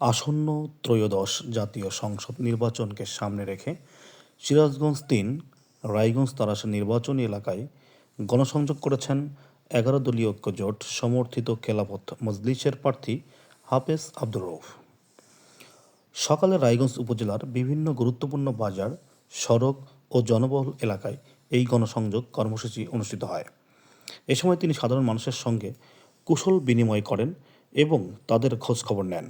আসন্ন ত্রয়োদশ জাতীয় সংসদ নির্বাচনকে সামনে রেখে সিরাজগঞ্জ তিন, রায়গঞ্জ তারাস নির্বাচনী এলাকায় গণসংযোগ করেছেন এগারো দলীয় ঐক্য জোট সমর্থিত খেলাফত মজলিসের প্রার্থী হাফেজ আব্দুর রৌফ সকালে রায়গঞ্জ উপজেলার বিভিন্ন গুরুত্বপূর্ণ বাজার, সড়ক ও জনবহুল এলাকায় এই গণসংযোগ কর্মসূচি অনুষ্ঠিত হয়। এ সময় তিনি সাধারণ মানুষের সঙ্গে কুশল বিনিময় করেন এবং তাদের খোঁজখবর নেন।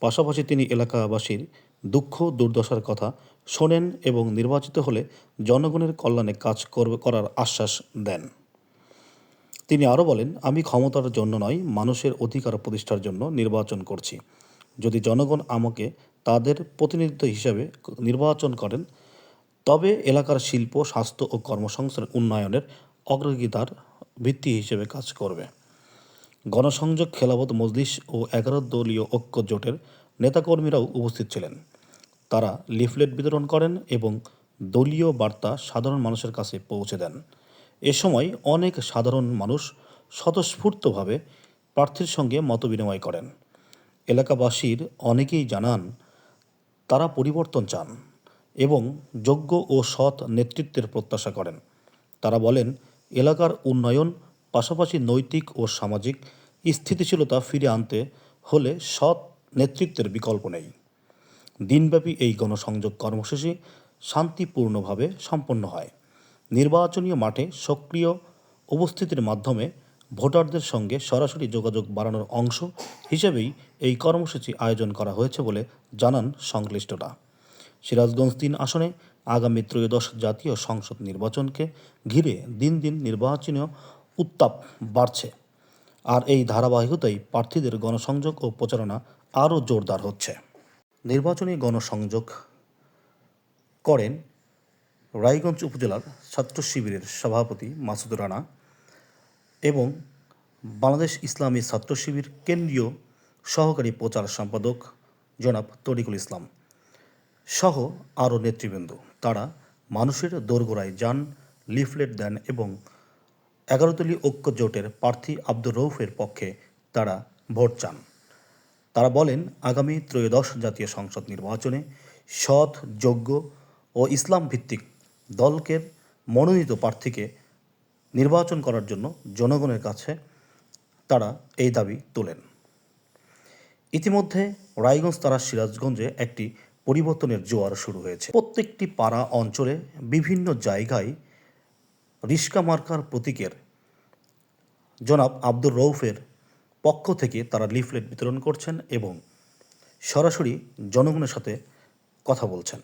পাশাপাশি তিনি এলাকাবাসীর দুঃখ, দুর্দশার কথা শোনেন এবং নির্বাচিত হলে জনগণের কল্যাণে কাজ করবে করার আশ্বাস দেন। তিনি আরও বলেন, আমি ক্ষমতার জন্য নয়, মানুষের অধিকার প্রতিষ্ঠার জন্য নির্বাচন করছি। যদি জনগণ আমাকে তাদের প্রতিনিধিত্ব হিসাবে নির্বাচন করেন, তবে এলাকার শিল্প, স্বাস্থ্য ও কর্মসংস্থান উন্নয়নের অগ্রাধিকার ভিত্তি হিসেবে কাজ করবে। গণসংযোগ খেলাফত মজলিস ও এগারো দলীয় ঐক্য জোটের নেতাকর্মীরাও উপস্থিত ছিলেন। তারা লিফলেট বিতরণ করেন এবং দলীয় বার্তা সাধারণ মানুষের কাছে পৌঁছে দেন। এ সময় অনেক সাধারণ মানুষ স্বতঃস্ফূর্তভাবে প্রার্থীর সঙ্গে মতবিনিময় করেন। এলাকাবাসীর অনেকেই জানান, তারা পরিবর্তন চান এবং যোগ্য ও সৎ নেতৃত্বের প্রত্যাশা করেন। তারা বলেন, এলাকার উন্নয়ন পাশাপাশি নৈতিক ও সামাজিক স্থিতিশীলতা ফিরে আনতে হলে সৎ নেতৃত্বের বিকল্প নেই। দিনব্যাপী এই গণসংযোগ কর্মসূচি শান্তিপূর্ণভাবে সম্পন্ন হয়। নির্বাচনীয় মাঠে সক্রিয় উপস্থিতির মাধ্যমে ভোটারদের সঙ্গে সরাসরি যোগাযোগ বাড়ানোর অংশ হিসেবেই এই কর্মসূচি আয়োজন করা হয়েছে বলে জানান সংশ্লিষ্টরা। সিরাজগঞ্জ তিন আসনে আগামী ত্রয়োদশ জাতীয় সংসদ নির্বাচনকে ঘিরে দিন দিন নির্বাচনীয় উত্তাপ বাড়ছে। আর এই ধারাবাহিকতাই প্রার্থীদের গণসংযোগ ও প্রচারণা আরও জোরদার হচ্ছে। নির্বাচনী গণসংযোগ করেন রায়গঞ্জ উপজেলার ছাত্র শিবিরের সভাপতি মাসুদ রানা এবং বাংলাদেশ ইসলামী ছাত্র শিবির কেন্দ্রীয় সহকারী প্রচার সম্পাদক জনাব তরিকুল ইসলাম সহ আরও নেতৃবৃন্দ। তারা মানুষের দোরগোড়ায় যান, লিফলেট দেন এবং এগারোতলী ঐক্য জোটের প্রার্থী আব্দুর রৌফের পক্ষে তারা ভোট চান। তারা বলেন, আগামী ত্রয়োদশ জাতীয় সংসদ নির্বাচনে সৎ, যোগ্য ও ইসলাম ভিত্তিক দলকে মনোনীত প্রার্থীকে নির্বাচন করার জন্য জনগণের কাছে তারা এই দাবি তোলেন। ইতিমধ্যে রায়গঞ্জ তারা সিরাজগঞ্জে একটি পরিবর্তনের জোয়ার শুরু হয়েছে। প্রত্যেকটি পাড়া অঞ্চলে বিভিন্ন জায়গায় রিস্কা মার্কার প্রতীকের জনাব আব্দুর রৌফের পক্ষ থেকে তারা লিফলেট বিতরণ করছেন এবং সরাসরি জনগণের সাথে কথা বলছেন।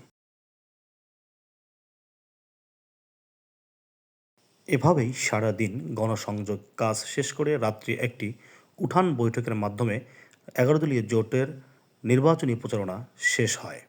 এভাবেই সারাদিন গণসংযোগ কাজ শেষ করে রাত্রি একটি উঠান বৈঠকের মাধ্যমে এগারো দলীয় জোটের নির্বাচনী প্রচারণা শেষ হয়।